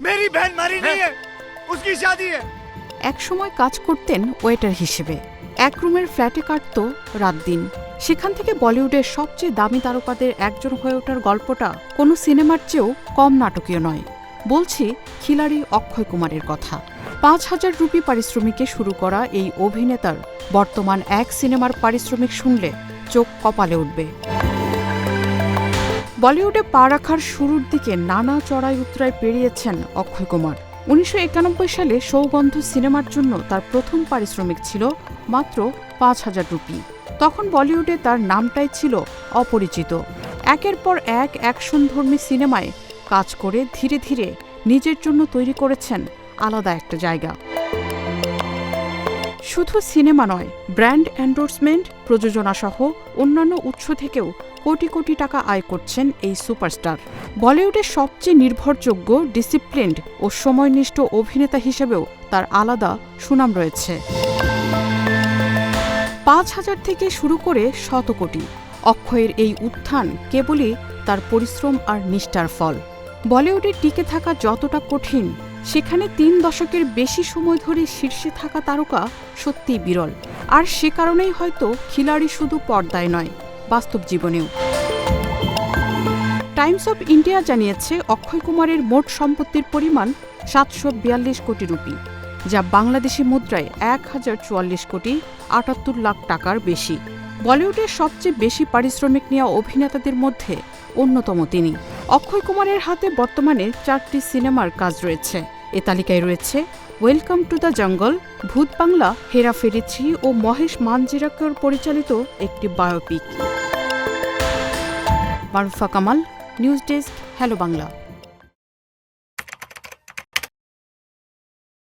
मेरी बहन मरी नहीं है उसकी शादी है একসময় কাজ করতেন ওয়েটার হিসেবে এক রুমের ফ্ল্যাটে কাটত রাত দিন সেখান থেকে বলিউডের সবচেয়ে দামি তারকাদের একজন হয়ে ওঠার গল্পটা কোনো সিনেমার চেয়েও কম নাটকীয় নয় বলছি খিলাড়ি অক্ষয় কুমারের কথা পাঁচ হাজার রুপি পারিশ্রমিকে শুরু করা এই অভিনেতার বর্তমান এক সিনেমার পারিশ্রমিক শুনলে চোখ কপালে উঠবে বলিউডে পা রাখার শুরুর দিকে নানা চড়াই উতরায় পেরিয়েছেন অক্ষয় কুমার। উনিশশো একানব্বই সালে সৌগন্ধ সিনেমার জন্য তার প্রথম পারিশ্রমিক ছিল মাত্র পাঁচ হাজার রুপি। তখন বলিউডে তার নামটাই ছিল অপরিচিত। একের পর এক অ্যাকশনধর্মী সিনেমায় কাজ করে ধীরে ধীরে নিজের জন্য তৈরি করেছেন আলাদা একটা জায়গা। শুধু সিনেমা নয়, ব্র্যান্ড এন্ডোর্সমেন্ট প্রযোজনা সহ অন্যান্য উৎস থেকেও কোটি কোটি টাকা আয় করছেন এই সুপারস্টার। বলিউডের সবচেয়ে নির্ভরযোগ্য, ডিসিপ্লিনড ও সময়নিষ্ঠ অভিনেতা হিসেবেও তার আলাদা সুনাম রয়েছে। পাঁচ হাজার থেকে শুরু করে শত কোটি। অক্ষয়ের এই উত্থান কেবলই তার পরিশ্রম আর নিষ্ঠার ফল। বলিউডে টিকে থাকা যতটা কঠিন সেখানে তিন দশকের বেশি সময় ধরে শীর্ষে থাকা তারকা সত্যিই বিরল। আর সে কারণেই হয়তো খিলাড়ি শুধু পর্দায় নয়, বাস্তব জীবনেও। টাইমস অফ ইন্ডিয়া জানিয়েছে, অক্ষয় কুমারের মোট সম্পত্তির পরিমাণ সাতশো বিয়াল্লিশ কোটি রুপি, যা বাংলাদেশি মুদ্রায় এক হাজার চুয়াল্লিশ কোটি আটাত্তর লাখ টাকার বেশি। বলিউডের সবচেয়ে বেশি পারিশ্রমিক নেওয়া অভিনেতাদের মধ্যে অন্যতম তিনি। অক্ষয় কুমারের হাতে বর্তমানে চারটি সিনেমার কাজ রয়েছে। এ তালিকায় রয়েছে welcome to the jungle, Bhoot Bangla Hera Pheri three ও মহেশ মানজিরাকর পরিচালিত একটি biopic. Marufa Kamal, news desk, hello Bangla.